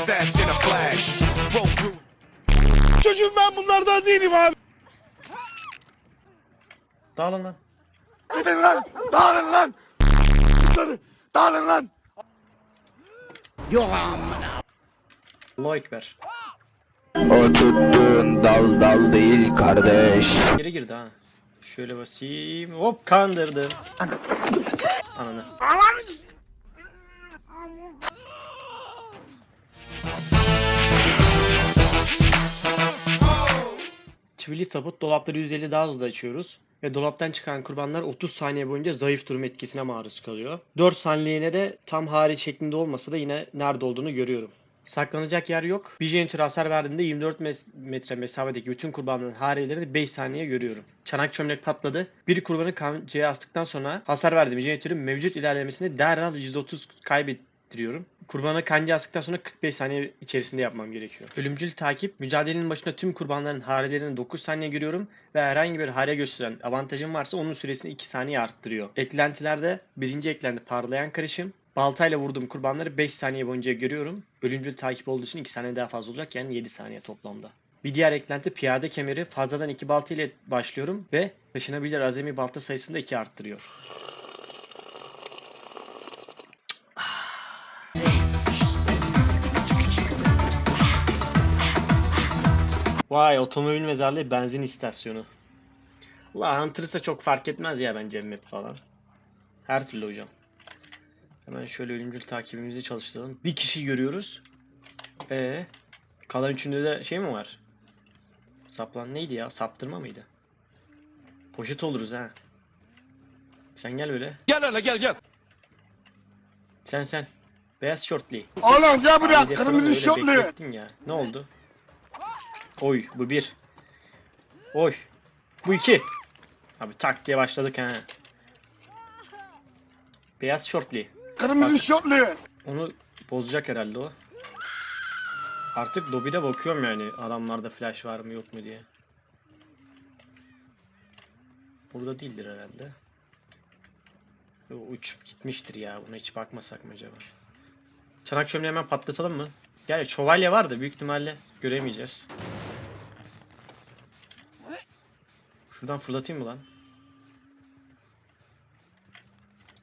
Moves fast in a flash. Roll through. Çocuğum ben bunlardan değilim abi. Dağılın lan. Gidin lan. Dağılın lan. Dağılın lan. Allahu Ekber. O tuttuğun dal dal değil kardeş. Geri girdi ha. Şöyle basayım. Hop kandırdım. Ananı. Çivili tabut dolapları 150 daha hızlı açıyoruz. Ve dolaptan çıkan kurbanlar 30 saniye boyunca zayıf durum etkisine maruz kalıyor. 4 saniyeliğine de tam hariç şeklinde olmasa da yine nerede olduğunu görüyorum. Saklanacak yer yok. Bir jeneratör hasar verdiğinde 24 mes- metre mesafedeki bütün kurbanların harelerini 5 saniye görüyorum. Çanak çömlek patladı. Bir kurbanı kancaya astıktan sonra hasar verdiğim jeneratörün mevcut ilerlemesini derhal %30 kaybettiriyorum. Kurbanı kancaya astıktan sonra 45 saniye içerisinde yapmam gerekiyor. Ölümcül takip. Mücadelenin başında tüm kurbanların harelerini 9 saniye görüyorum ve herhangi bir hare gösteren avantajım varsa onun süresini 2 saniye arttırıyor. Eklentilerde birinci eklenti parlayan karışım. Baltayla vurduğum kurbanları 5 saniye boyunca görüyorum. Ölümcül takip olduğu için 2 saniye daha fazla olacak yani 7 saniye toplamda. Bir diğer eklenti piyade kemeri fazladan 2 balta ile başlıyorum ve taşınabilir azami balta sayısını da 2 arttırıyor. Vay otomobil mezarlığı benzin istasyonu. La Hunter'sa çok fark etmez ya bence map falan. Her türlü hocam. Hemen şöyle ölümcül takibimizi çalıştıralım. Bir kişi görüyoruz. Ee, kalan üçünde de şey mi var? Saplan neydi ya? Saptırma mıydı? Poşet oluruz ha. Sen gel böyle. Gel hele gel gel. Sen sen. Beyaz şortlu. Oğlum gel buraya. Abi Kırmızı şortlu. ya. Ne oldu? Oy bu bir. Oy. Bu iki. Abi tak diye başladık ha. Beyaz şortlu. Kırmızı şortlu. Onu bozacak herhalde o. Artık lobide bakıyorum yani adamlarda flash var mı yok mu diye. Burada değildir herhalde. Uçup gitmiştir ya. Buna hiç bakmasak mı acaba? Çanak çömleği hemen patlatalım mı? Gel şövalye var da büyük ihtimalle göremeyeceğiz. Şuradan fırlatayım mı lan?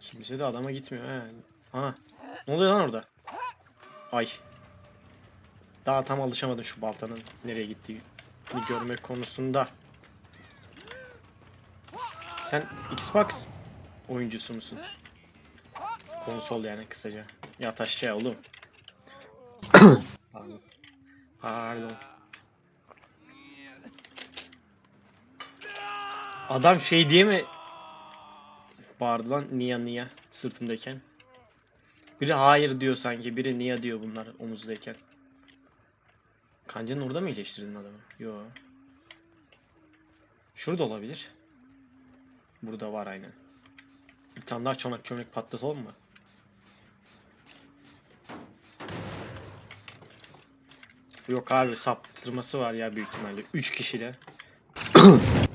Kimse de adama gitmiyor he. Aha. Ne oluyor lan orada? Ay. Daha tam alışamadım şu baltanın nereye gittiğini görmek konusunda. Sen Xbox oyuncusu musun? Konsol yani kısaca. Yat aşağı oğlum. Pardon. Pardon. Adam şey diye mi bağırdı lan Nia Nia sırtımdayken. Biri hayır diyor sanki. Biri niye diyor bunlar omuzdayken. Kanca'nın orada mı iyileştirdin adamı? Yo. Şurada olabilir. Burada var aynen. Bir tane daha çanak çömlek patlatalım mı? Yok abi saptırması var ya büyük ihtimalle. 3 kişiyle.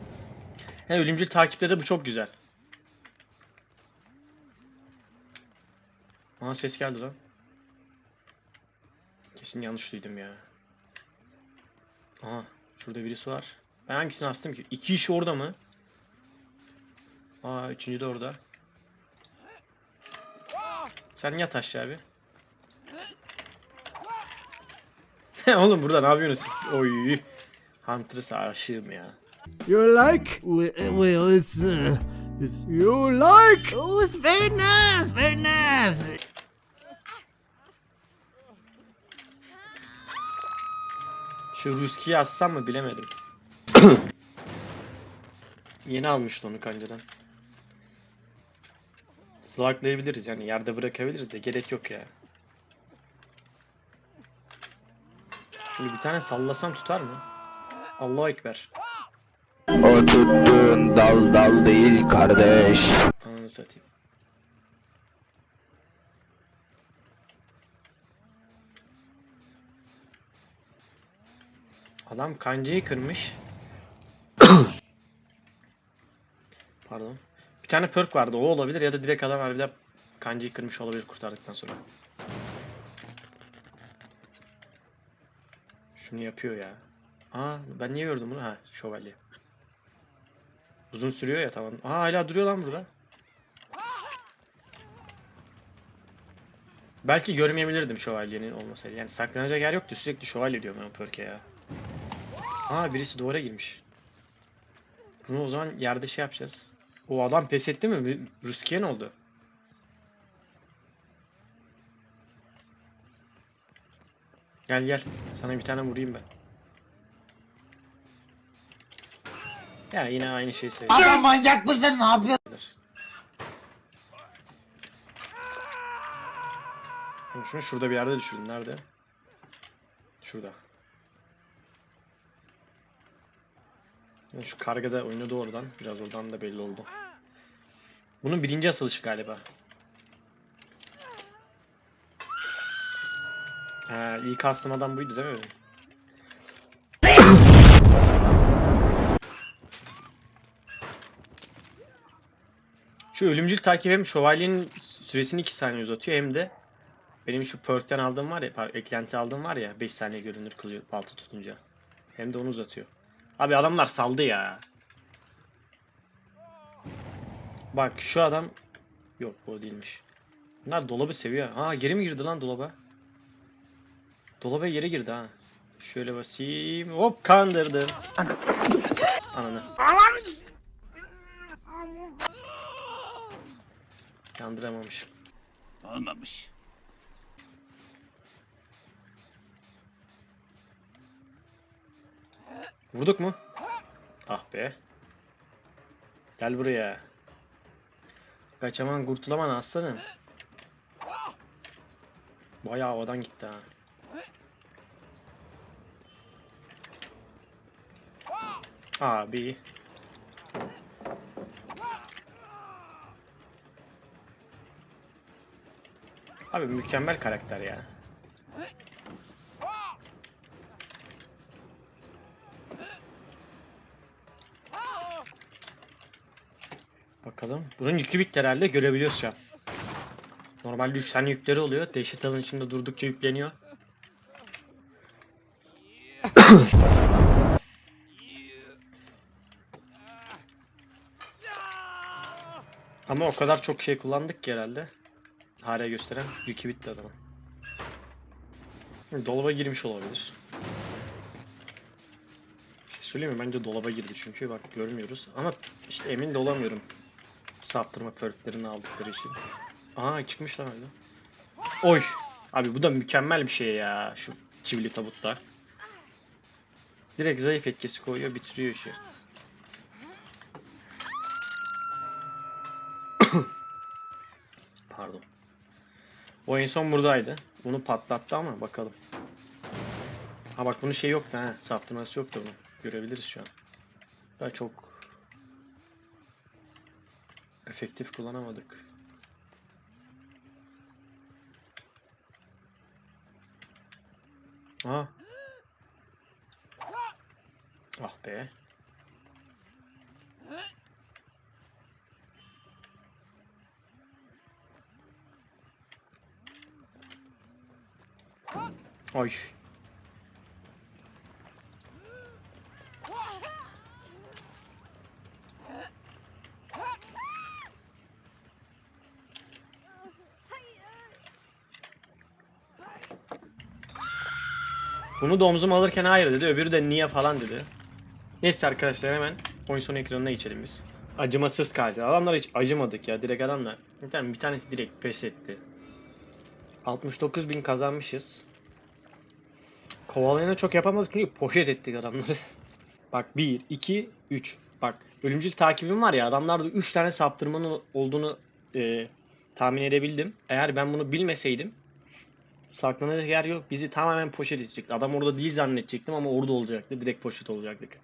He, ölümcül takipleri bu çok güzel. Aa ses geldi lan. Kesin yanlış duydum ya. Aha şurada birisi var. Ben hangisini astım ki? İki kişi orada mı? Aa üçüncü de orada. Sen yat aşağı abi. Oğlum burada ne yapıyorsunuz siz? Oy. Hunter'sa aşığım ya. You like? Well, well it's uh, it's you like? Oh, it's very nice, very nice. Şu Ruski'yi assam mı bilemedim. Yeni almıştı onu kancadan. Sluglayabiliriz yani yerde bırakabiliriz de gerek yok ya. Şunu bir tane sallasam tutar mı? Allahu Ekber. O tuttuğun dal dal değil kardeş. Ananı satayım. Adam kancayı kırmış. Pardon. Bir tane perk vardı o olabilir ya da direkt adam harbiden kancayı kırmış olabilir kurtardıktan sonra. Şunu yapıyor ya. Aa ben niye gördüm bunu? Ha şövalye. Uzun sürüyor ya tamam. Aa hala duruyor lan burada. Belki görmeyebilirdim şövalyenin olmasaydı. Yani saklanacak yer yoktu. Sürekli şövalye diyorum ben Pörke ya. Aa birisi duvara girmiş. Bunu o zaman yerde şey yapacağız. O adam pes etti mi? Ruskiye ne oldu? Gel gel. Sana bir tane vurayım ben. Ya yine aynı şeyi söylüyor. Adam manyak mısın ne yapıyorsun? Şunu şurada bir yerde düşürdüm. Nerede? Şurada. Şu karga da oynadı oradan. Biraz oradan da belli oldu. Bunun birinci asılışı galiba. Ha, ilk astım adam buydu değil mi? Şu ölümcül takip hem şövalyenin süresini 2 saniye uzatıyor hem de benim şu perk'ten aldığım var ya, eklenti aldığım var ya 5 saniye görünür kılıyor balta tutunca. Hem de onu uzatıyor. Abi adamlar saldı ya. Bak şu adam yok bu değilmiş. Bunlar dolabı seviyor. Aa geri mi girdi lan dolaba? Dolaba geri girdi ha. Şöyle basayım. Hop kandırdım. Ananı. Kandıramamışım. Olmamış. Vurduk mu? Ah be. Gel buraya. Kaçaman kurtulaman aslanım. Bayağı havadan gitti ha. Abi. Abi mükemmel karakter ya. Bakalım. Bunun yükü bitti herhalde. Görebiliyoruz şu an. Normalde 3 tane yükleri oluyor. Dehşet alın içinde durdukça yükleniyor. Ama o kadar çok şey kullandık ki herhalde. Hare gösteren yükü bitti adamın. Dolaba girmiş olabilir. Bir şey söyleyeyim mi? Bence dolaba girdi çünkü bak görmüyoruz. Ama işte emin de olamıyorum. Saptırma perklerini aldıkları için. Aa çıkmış lan öyle. Oy. Abi bu da mükemmel bir şey ya. Şu çivili tabutta. Direkt zayıf etkisi koyuyor bitiriyor işi. Pardon. O en son buradaydı. Bunu patlattı ama bakalım. Ha bak bunun şey yoktu ha. Saptırması yoktu bunun. Görebiliriz şu an. Daha çok efektif kullanamadık. Aa. Ah be. Oy. Bunu da omzuma alırken hayır dedi. Öbürü de niye falan dedi. Neyse arkadaşlar hemen oyun sonu ekranına geçelim biz. Acımasız katil. Adamlar hiç acımadık ya. Direkt adamlar. Bir, tane, bir tanesi direkt pes etti. 69 bin kazanmışız. Kovalayana çok yapamadık çünkü poşet ettik adamları. Bak 1, 2, 3. Bak ölümcül takibim var ya adamlarda 3 tane saptırmanın olduğunu e, tahmin edebildim. Eğer ben bunu bilmeseydim saklanacak yer yok. Bizi tamamen poşet edecekti. Adam orada değil zannedecektim ama orada olacaktı. Direkt poşet olacaktık.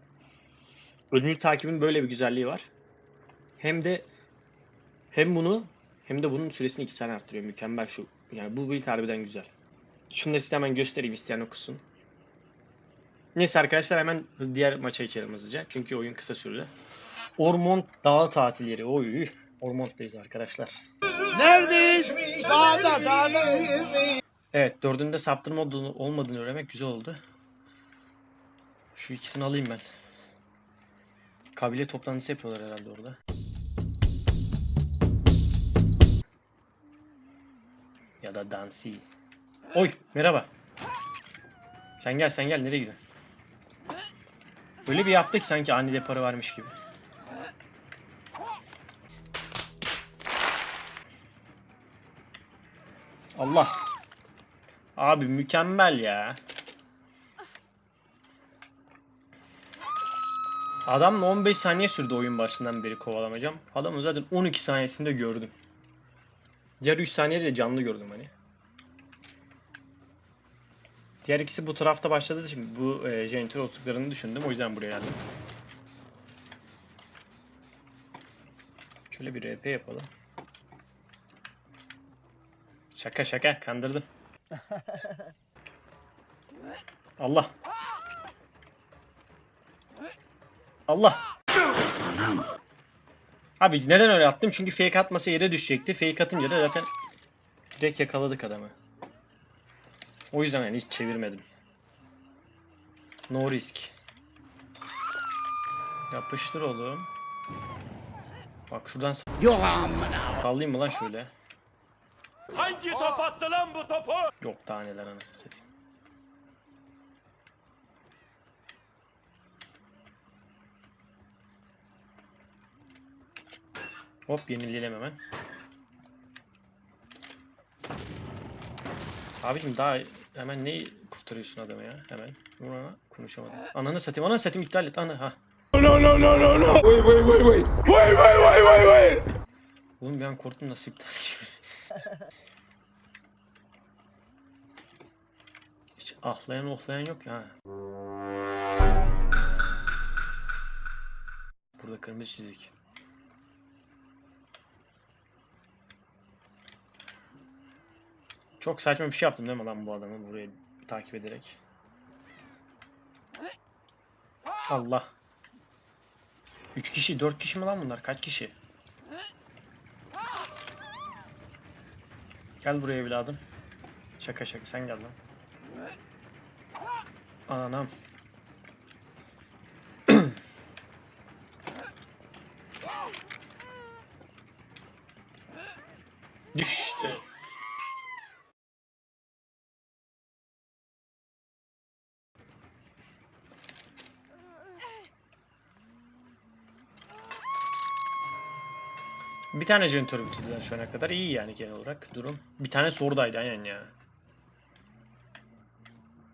Ölümcül takibin böyle bir güzelliği var. Hem de hem bunu hem de bunun süresini 2 saniye arttırıyor. Mükemmel şu. Yani bu build harbiden güzel. Da size hemen göstereyim isteyen okusun. Neyse arkadaşlar hemen diğer maça geçelim hızlıca. Çünkü oyun kısa sürdü. Ormont Dağı tatilleri. Oy. Ormont'tayız arkadaşlar. Neredeyiz? Dağda dağda. Evet dördünde saptırma olduğunu, olmadığını öğrenmek güzel oldu. Şu ikisini alayım ben. Kabile toplantısı yapıyorlar herhalde orada. Ya da dansi. Oy merhaba. Sen gel sen gel nereye gidiyorsun? Öyle bir yaptık sanki anide para varmış gibi. Allah. Abi mükemmel ya. Adamla 15 saniye sürdü oyun başından beri kovalamacam. Adamı zaten 12 saniyesinde gördüm. Diğer 3 saniyede de canlı gördüm hani. Diğer ikisi bu tarafta başladığı için bu e, jeneratör olduklarını düşündüm. O yüzden buraya geldim. Şöyle bir RP yapalım. Şaka şaka kandırdım. Allah. Allah. Abi neden öyle attım? Çünkü fake atmasa yere düşecekti. Fake atınca da zaten direkt yakaladık adamı. O yüzden yani hiç çevirmedim. No risk. Yapıştır oğlum. Bak şuradan Yok Sallayayım mı lan şöyle? Hangi top attı lan bu topu? Yok daha neler anasını satayım. Hop yenileyelim hemen. Abicim daha hemen neyi kurtarıyorsun adamı ya? Hemen. Buna konuşamadım. Ananı satayım, ananı satayım iptal et. Ana ha. No, no, no, no, no. Wait, wait, wait, wait. Wait, wait, wait, wait, wait. Oğlum an korktum nasıl iptal. Hiç ahlayan ohlayan yok ya. Burada kırmızı çizik. Çok saçma bir şey yaptım değil mi lan bu adamı buraya takip ederek? Allah. 3 kişi, 4 kişi mi lan bunlar? Kaç kişi? Gel buraya evladım. Şaka şaka sen gel lan. Anam. Düştü. Bir tane jeneratör bitirdiler şu ana kadar. iyi yani genel olarak durum. Bir tane sordaydı aynen ya.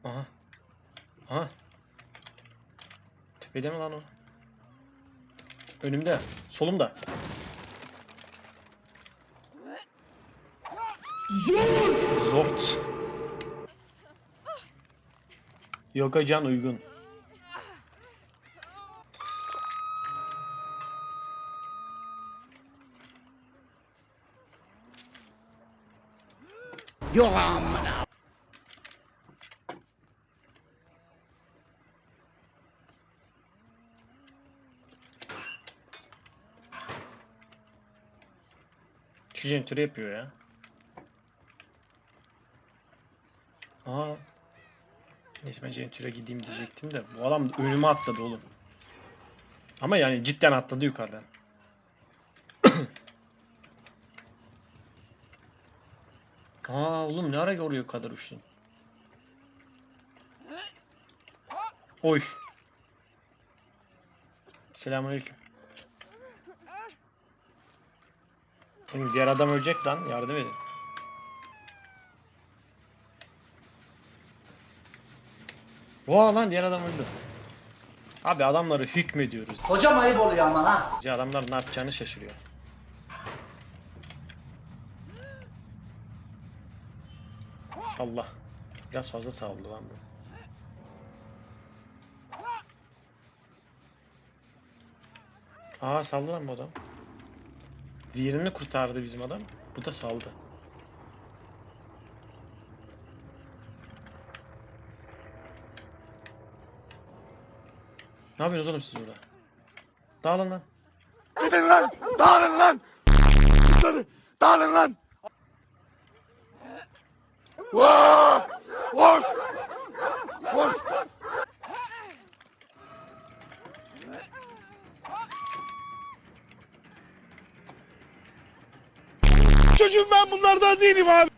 Aha. Aha. Tepede mi lan o? Önümde. Solumda. Zort. Yoga can uygun. Şu jeneratörü yapıyor ya. Aa. Neyse ben jeneratöre gideyim diyecektim de. Bu adam önüme atladı oğlum. Ama yani cidden atladı yukarıdan. Aa oğlum ne ara oraya kadar uçtun? Oy. Selamünaleyküm. Oğlum diğer adam ölecek lan. Yardım edin. Vaa lan diğer adam öldü. Abi adamları hükmediyoruz. Hocam ayıp oluyor ama ha. Adamlar ne yapacağını şaşırıyor. Allah. Biraz fazla sağladı lan bu. Aa saldı lan bu adam. Diğerini kurtardı bizim adam. Bu da saldı. Ne yapıyorsunuz oğlum siz burada? Dağılın lan. Gidin lan. Dağılın lan. Dağılın lan. Vaa! Koş! Çocuğum ben bunlardan değilim abi.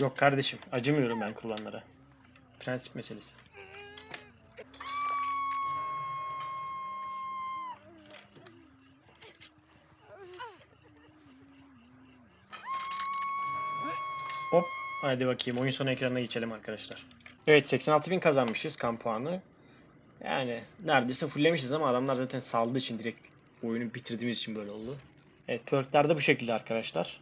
Yok kardeşim acımıyorum ben kurbanlara. Prensip meselesi. Hadi bakayım oyun sonu ekranına geçelim arkadaşlar. Evet 86.000 kazanmışız kan puanı. Yani neredeyse fulllemişiz ama adamlar zaten saldığı için direkt oyunu bitirdiğimiz için böyle oldu. Evet perkler de bu şekilde arkadaşlar.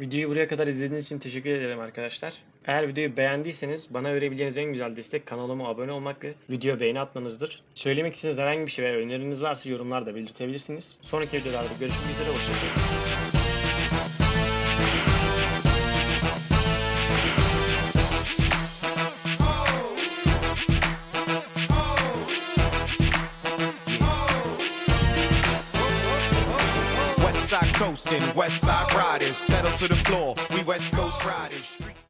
Videoyu buraya kadar izlediğiniz için teşekkür ederim arkadaşlar. Eğer videoyu beğendiyseniz bana verebileceğiniz en güzel destek kanalıma abone olmak ve video beğeni atmanızdır. Söylemek istediğiniz herhangi bir şey veya öneriniz varsa yorumlarda belirtebilirsiniz. Sonraki videolarda görüşmek üzere, hoşçakalın. West side riders, pedal to the floor. We West Coast riders.